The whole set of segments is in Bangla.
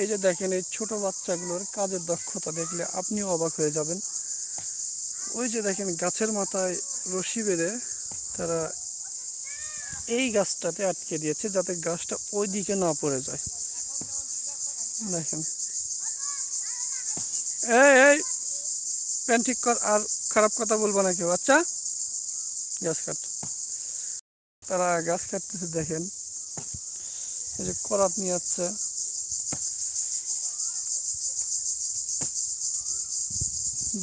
এই যে দেখেন, এই ছোট বাচ্চাগুলোর কাজের দক্ষতা দেখলে আপনিও অবাক হয়ে যাবেন। ওই যে দেখেন, গাছের মাথায় রশি বেঁধে তারা এই গাছটাতে আটকে দিয়েছে যাতে গাছটা ওই দিকে না পড়ে যায়। দেখেন। এই এই প্যান ঠিক কর, আর খারাপ কথা বলব না কেউ। আচ্ছা গাছ কাট। তারা গাছ কাটতেছে, দেখেন। এই যে করাত নিয়ে যাচ্ছে।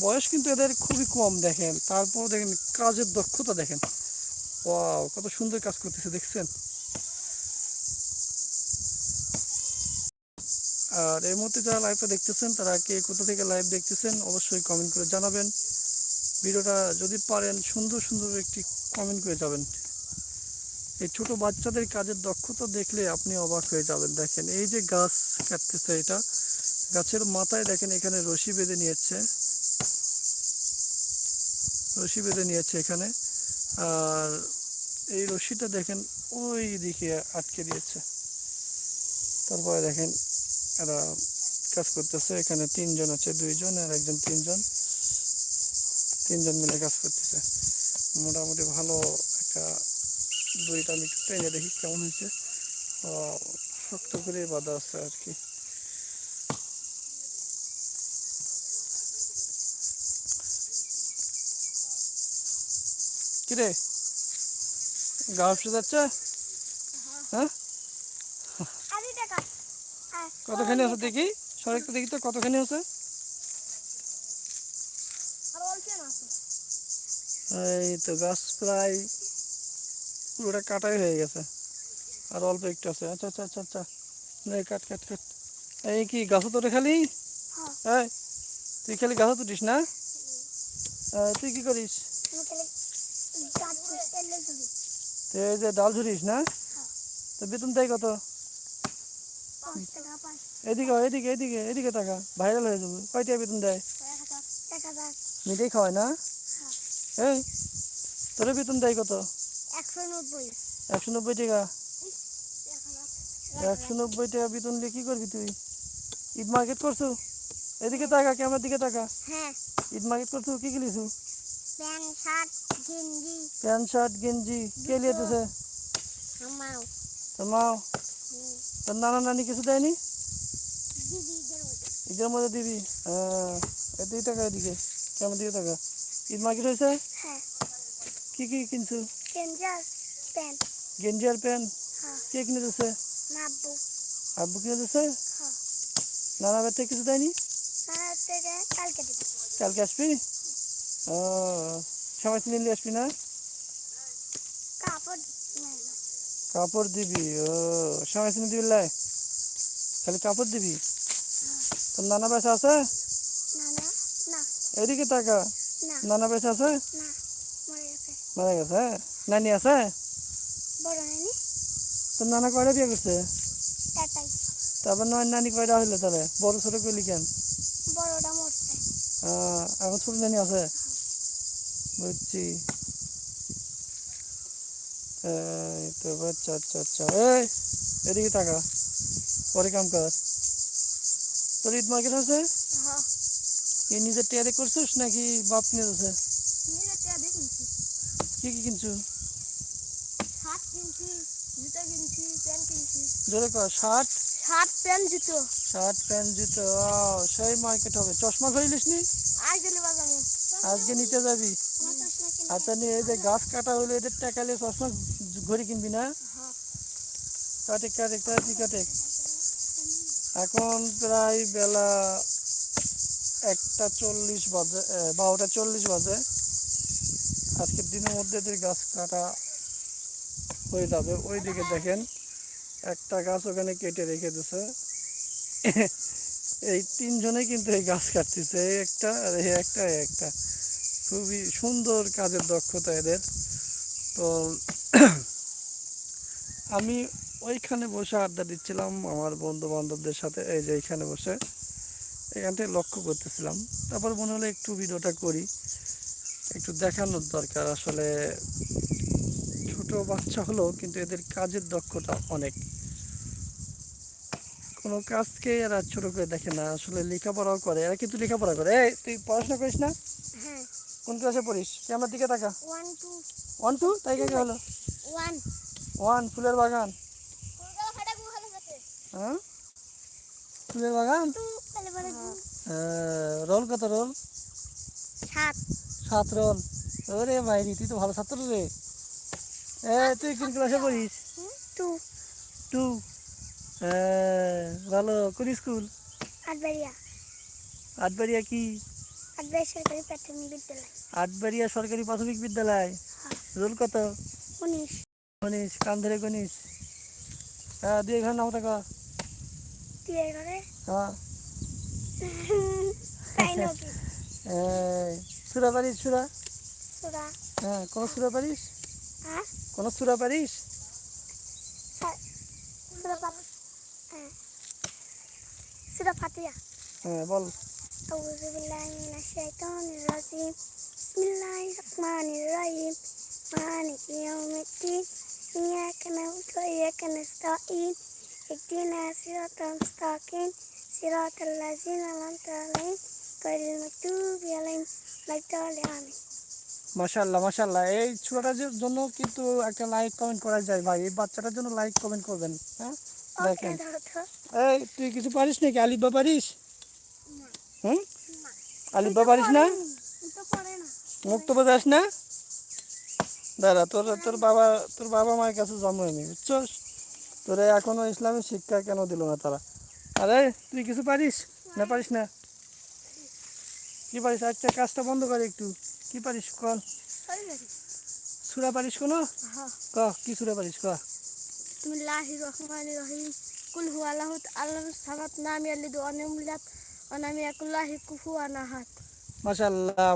বয়স কিন্তু এদের খুবই কম দেখেন। তারপর দেখেন কাজের দক্ষতা দেখেন। ওয়াও, কত সুন্দর কাজ করতেছে, দেখছেন? আর এই মুহূর্তে যারা লাইভটা দেখতেছেন, তারা কে কোথা থেকে লাইভ দেখতেছেন, অবশ্যই কমেন্ট করে জানাবেন। ভিডিওটা যদি পারেন, সুন্দর সুন্দর একটি কমেন্ট করে যাবেন। এই ছোট বাচ্চাদের কাজের দক্ষতা দেখলে আপনি অবাক হয়ে যাবেন। দেখেন, এই যে গাছ কাটতেছে এটা, গাছের মাথায় দেখেন এখানে রশি বেঁধে নিয়েছে। রশি বেঁধে নিয়েছে এখানে। আর এই রশিটা দেখেন, ওই দিকে আটকে দিয়েছে। তারপরে দেখেন, এরা কাজ করতেছে। এখানে তিনজন আছে, দুইজন আর একজন তিনজন। তিনজন মিলে কাজ করতেছে। মোটামুটি ভালো একটা দইটা আমি টেনে দেখি কেমন হয়েছে। শক্ত করে বাঁধা আছে আর কি। কিরে? গা হাসতে যাচ্ছে? হ্যাঁ? কতখানি আছে দেখি? সরেকটা দেখি তো কতখানি আছে? এই তো গাছ প্রায় পুরোটা কাটাই হয়ে গেছে। আর অল্প একটু আছে। আচ্ছা আচ্ছা আচ্ছা আচ্ছা। নে কাট কাট কাট। এই কি গাছও তোরে খালি? হ্যাঁ। এই তুই খালি গাছও তুটিস না? এই, তুই কি করিস? এই যে ডাল ঝুরিস না? তো বেতন দেয় কত? এদিকে এদিকে এদিকে এদিকে টাকা। ভাইরাল হয়ে যাবে। বেতন দেয়? মিটেই খাওয়ায় না? এই তোর বেতন দেয় কত? একশো নব্বই। টাকা? একশো নব্বই টাকা বেতন দিয়ে কি করবি তুই? ঈদ মার্কেট করছ? এদিকে টাকা ক্যামেরার দিকে টাকা হ্যাঁ। ঈদ মার্কেট করছ? কি কিনেছো প্যান্ট শার্ট গেঞ্জি প্যান্ট শার্ট গেঞ্জি কে লিয়েছে আমাও তোর মা তোর নানা নানি কিছু দেয়নি দিদিদের মধ্যে ঈদের মধ্যে দিবি হ্যাঁ এদিকে টাকা এদিকে ক্যামেরার দিকে টাকা ঈদ মার্কেট হয়েছে হ্যাঁ কি কি কিনছো গেঞ্জি আর প্যান্ট গেঞ্জি আর প্যান্ট হ্যাঁ কে কিনে দিচ্ছে নাব্বু আব্বু কিনে দিচ্ছে হ্যাঁ নানা বাড়ি থেকে কিছু দেয়নি নানা থেকে কালকে দিব কালকে আসবি সময় চিনে নিয়ে আসবি না? কাপড় দিবি। ও সময় চিনে দিবি লাই? খালি কাপড় দিবি? তোর নানা পয়সা আছে? এদিকে টাকা নানা পয়সা আছে? মরে গেছে? নানি আছে? তোর নানা কয়টা বিয়ে করছে? তারপর নয় নানি কয়টা হইল তাহলে? বড় ছোট করলি কেন? বড়টা মরছে। এখন ছোট নানি আছে? বুঝছি। তো আচ্ছা আচ্ছা আচ্ছা এই এদিকে টাকা পরে কাম কর। তোর ঈদ মার্কেট আছে? হ্যাঁ। কি নিজের টিয়ারে করছিস নাকি বাপ কিনছি। কি কি কিনছু? জোরে কর শার্ট? শার্ট প্যান্ট জুতো। শার্ট প্যান্ট জুতো সেই মার্কেট হবে। চশমা খরিলিস নি? আজকে নিতে যাবি। আচ্ছা নিয়ে এই যে গাছ কাটা হইলে এদের টাকালে চশমা ঘড়ি কিনবি না? কাটে কাটে কাটে কাটে এখন প্রায় বেলা একটা চল্লিশ বাজে বারোটা চল্লিশ বাজে। আজকের দিনের মধ্যে এদের গাছ কাটা হয়ে যাবে। ওই দিকে দেখেন, একটা গাছ ওখানে কেটে রেখে দিছে। এই তিনজনে কিন্তু এই গাছ কাটতেছে, এই একটা আর এই একটা এই একটা। খুবই সুন্দর কাজের দক্ষতা এদের। তো আমি ওইখানে বসে আড্ডা দিচ্ছিলাম আমার বন্ধু বান্ধবদের সাথে, এই যে এইখানে বসে। এখান থেকে লক্ষ্য করতেছিলাম। তারপর মনে হলো একটু ভিডিওটা করি, একটু দেখানোর দরকার। আসলে ছোট বাচ্চা হলেও কিন্তু এদের কাজের দক্ষতা অনেক। কোনো কাজকে এরা ছোট করে দেখে না। আসলে লেখাপড়াও করে, এরা কিন্তু লেখাপড়া করে। এই, তুই পড়াশোনা করিস না? হ্যাঁ। কোন ক্লাসে পড়িস? ক্যামেরার দিকে তাকা। ওয়ান টু ওয়ান টু তাই কে হলো? ওয়ান ওয়ান ফুলের বাগান। হ্যাঁ? ফুলের বাগান? রোল কত রোল সাত। সাত রোল ওরে মাইরি তুই তো ভালো ছাত্র রে। এ তুই কোন ক্লাসে পড়িস? টু টু হ্যাঁ, ভালো। কোন স্কুল আটবাড়িয়া। আটবাড়িয়া কি? আটবাড়িয়া সরকারি প্রাথমিক বিদ্যালয়। আটবাড়িয়া সরকারি প্রাথমিক বিদ্যালয়? রোল কত? উনিশ। গণিস কান ধরে হ্যাঁ দুই ঘর নাম থাকা দিয়ে ঘরে? হ্যাঁ। সুরা পারিস সুরা? সুরা। হ্যাঁ কোন সুরা পারিস? হ্যাঁ? কোন সুরা পারিস? সুরা পাত হ্যাঁ। সুরা ফাতিয়া। হ্যাঁ বল। أعوذ بالله من الشيطان الرجيم بسم الله الرحمن الرحيم مالك يوم الدين إياك نعبد وإياك نستعين اهدنا صراط المستقيم صراط الذين أنعمت عليهم غير المغضوب عليهم ولا الضالين মাশাল্লাহ মাশাল্লাহ এই ছোটাটার জন্য কিন্তু একটা লাইক কমেন্ট করা যায় ভাই এই বাচ্চাটার জন্য লাইক কমেন্ট করবেন হ্যাঁ দেখেন ওকে ধরো তো এই তুই কিছু পারিস নাকি আলিব্বা পারিস হুম? আলিব্বা পারিস না? তো পড়ে না। মুক্ত বোঝাস না? দাদা তোর তোর বাবা তোর বাবা মায়ের কাছে জন্ম হয়নি বুঝছস? তোরে এখনও ইসলামের শিক্ষা কেন দিল না তারা? আরে তুই কিছু পারিস? না পারিস না? কি পারিস? আচ্ছা কাজটা বন্ধ করে একটু। কি পারিস কল সরি পারিস কোনো? ক কি সুরা পারিস ক? তুমি বিসমিল্লাহির রহমানির রহিম। কুল হু আল্লাহু আল্লাহু সামাদ নাম ইয়ালিদু অনিমুলাত অনামি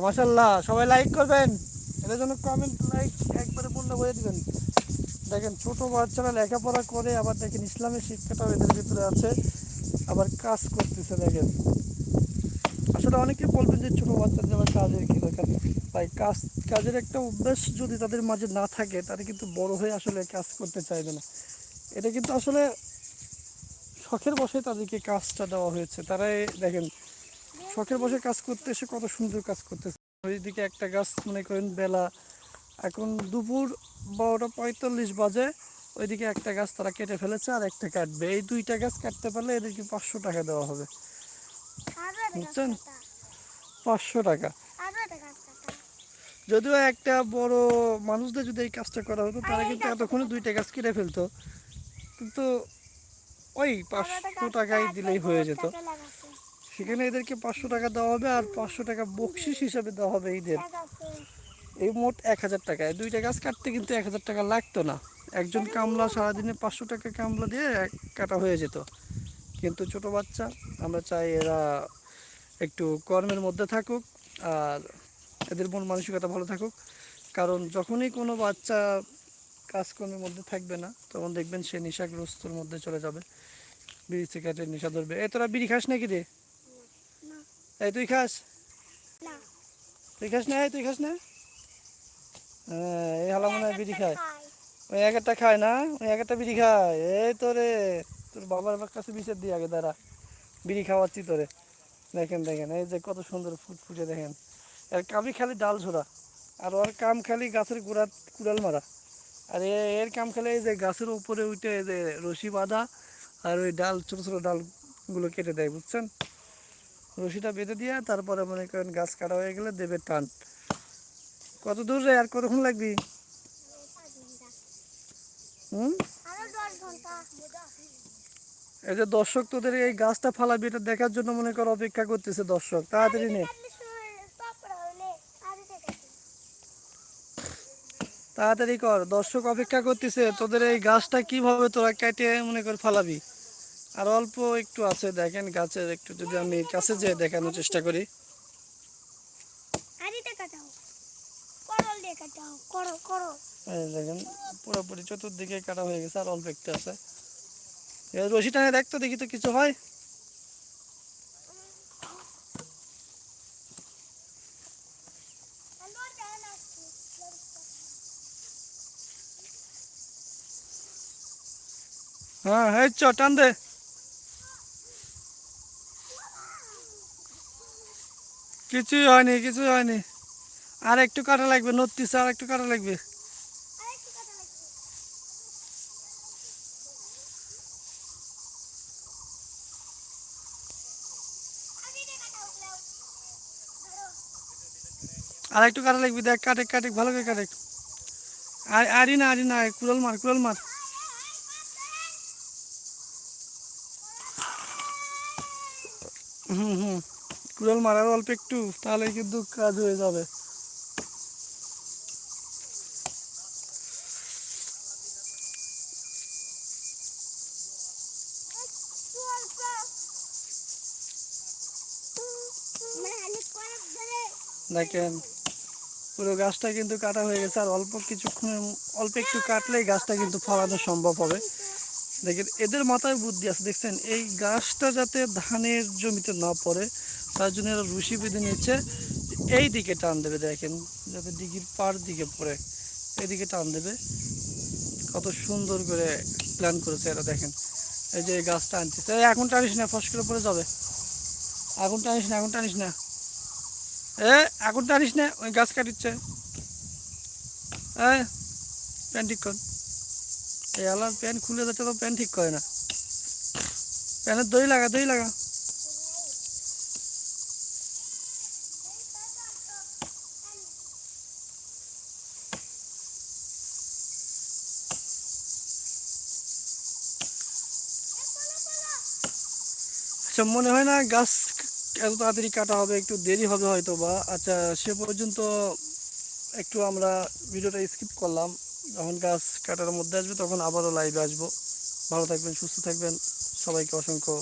মাশাল্লাহ সবাই লাইক করবেন। কমেন্ট লাইক একবারে দিবেন। দেখেন, ছোট বাচ্চারা লেখাপড়া করে, আবার দেখেন ইসলামের শিক্ষাটাও এদের ভিতরে আছে। আবার কাজ করতেছে, দেখেন। আসলে অনেকে বলবেন যে ছোট বাচ্চাদের আবার কাজের কি দরকার? তাই কাজ, কাজের একটা অভ্যাস যদি তাদের মাঝে না থাকে, তারা কিন্তু বড় হয়ে আসলে কাজ করতে চাইবে না। এটা কিন্তু আসলে শখের বসে তাদেরকে কাজটা দেওয়া হয়েছে। তারা এই দেখেন, শখের বসে কাজ করতে এসে কত সুন্দর কাজ করতেছে। ওইদিকে একটা গাছ, মনে করেন, বেলা এখন দুপুর বারোটা পঁয়তাল্লিশ বাজে, ওইদিকে একটা গাছ তারা কেটে ফেলেছে আর একটা কাটবে। এই দুইটা গাছ কাটতে পারলে এদেরকে পাঁচশো টাকা দেওয়া হবে। বুঝছেন? পাঁচশো টাকা। যদিও একটা বড় মানুষদের যদি এই কাজটা করা হতো, তারা কিন্তু এতক্ষণে দুইটা গাছ কেটে ফেলতো। কিন্তু ওই পাঁচশো টাকাই দিলেই হয়ে যেত। সেখানে এদেরকে পাঁচশো টাকা দেওয়া হবে আর পাঁচশো টাকা বকশিস হিসাবে দেওয়া হবে ঈদের এই মোট এক হাজার টাকায় দুইটা গাছ কাটতে কিন্তু এক হাজার টাকা লাগতো না। একজন কামলা সারাদিনে পাঁচশো টাকা কামলা দিয়ে এক কাটা হয়ে যেত। কিন্তু ছোট বাচ্চা আমরা চাই এরা একটু কর্মের মধ্যে থাকুক আর এদের মন মানসিকতা ভালো থাকুক। কারণ যখনই কোনো বাচ্চা কাজকর্মের মধ্যে থাকবে না। তখন দেখবেন সে নেশাগ্রস্তর মধ্যে চলে যাবে। বিড়ি সিগারেটের নেশা ধরবে। এ তোরা বিড়ি খাস নাকি রে? এই তুই খাস? তুই খাস না? তুই খাস না? হ্যাঁ এই হালা মনে হয় বিড়ি খায়। ওই এক একটা খায় না? ওই এক একটা বিড়ি খায়। এই তোরে তোর বাবার কাছে বিচার দিয়ে আগে দাঁড়া। বিড়ি খাওয়াচ্ছি তোরে। দেখেন দেখেন এই যে কত সুন্দর ফুটফুটে দেখেন। এর কামই খালি ডাল ঝোড়া। আর ওর কাম খালি গাছের গোড়া কুড়াল মারা। আর এর কাম খেলে এই যে গাছের উপরে উঠে এই যে রশি বাঁধা আর ওই ডাল, ছোটো ছোটো ডালগুলো কেটে দেয়, বুঝছেন? রশিটা বেঁধে দিয়ে তারপরে মনে করেন গাছ কাটা হয়ে গেলে দেবে টান। কত দূর রে, আর কতক্ষণ লাগবি? হুম? এই যে দর্শক তোদের এই গাছটা ফালাবি, এটা দেখার জন্য মনে কর অপেক্ষা করতেছে দর্শক, তাড়াতাড়ি নে। তাড়াতাড়ি কর। দর্শক অপেক্ষা করতেছে তোদের এই গাছটা কীভাবে তোরা কেটে মনে কর ফালাবি? আর অল্প একটু আছে দেখেন গাছের একটু যদি আমি কাছে যেয়ে দেখানোর চেষ্টা করি। করো করো এই দেখেন পুরোপুরি চতুর্দিকে কাটা হয়ে গেছে আর অল্প একটু আছে। রশি টানে দেখতো দেখি তো কিছু হয়। হ্যাঁ এই চ, টান দে। কিছুই হয়নি কিছুই হয়নি। আর একটু কাটা লাগবে নত্রিশে আর একটু কাটা লাগবে। আর একটু কাটা লাগবে, দেখ কাটে কাটেক, ভালো করে কাটেক। আর, আরি না আরি না কুড়াল মার কুড়াল মার। কুড়াল মারার অল্প একটু তাহলে কিন্তু কাজ হয়ে যাবে। দেখেন, পুরো গাছটা কিন্তু কাটা হয়ে গেছে, আর অল্প কিছুক্ষণ অল্প একটু কাটলেই গাছটা কিন্তু ফলানো সম্ভব হবে। দেখেন, এদের মাথায় বুদ্ধি আছে। দেখছেন, এই গাছটা যাতে ধানের জমিতে না পড়ে, তার জন্য এরা রুশি বেঁধে নিচ্ছে এই দিকে টান দেবে, দেখেন, যাতে দিঘির পার দিকে পড়ে এদিকে টান দেবে। কত সুন্দর করে প্ল্যান করেছে এরা, দেখেন। এই যে গাছটা আনতেছে এই, এখন টানিস না, ফস করে পড়ে যাবে। এখন টানিস না, এখন টানিস না। এ, এখন টানিস না, ওই গাছ কাটিচ্ছে। হ্যাঁ প্যান ঠিক কর। এই আলার প্যান খুলে যাচ্ছে তো প্যান ঠিক করে না। প্যানের দই লাগা দই লাগা। আচ্ছা মনে হয় না গাছ এত তাড়াতাড়ি কাটা হবে, একটু দেরি হবে হয়তো বা আচ্ছা সে পর্যন্ত একটু আমরা ভিডিওটা স্কিপ করলাম। যখন গাছ কাটার মধ্যে আসবে তখন আবারও লাইভে আসব। ভালো থাকবেন, সুস্থ থাকবেন। সবাইকে অসংখ্য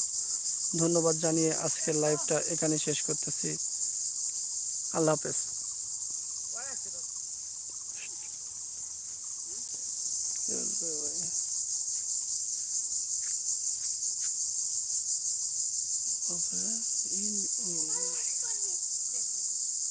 ধন্যবাদ জানিয়ে আজকের লাইভটা এখানে শেষ করতেছি। আল্লাহ হাফেজ। In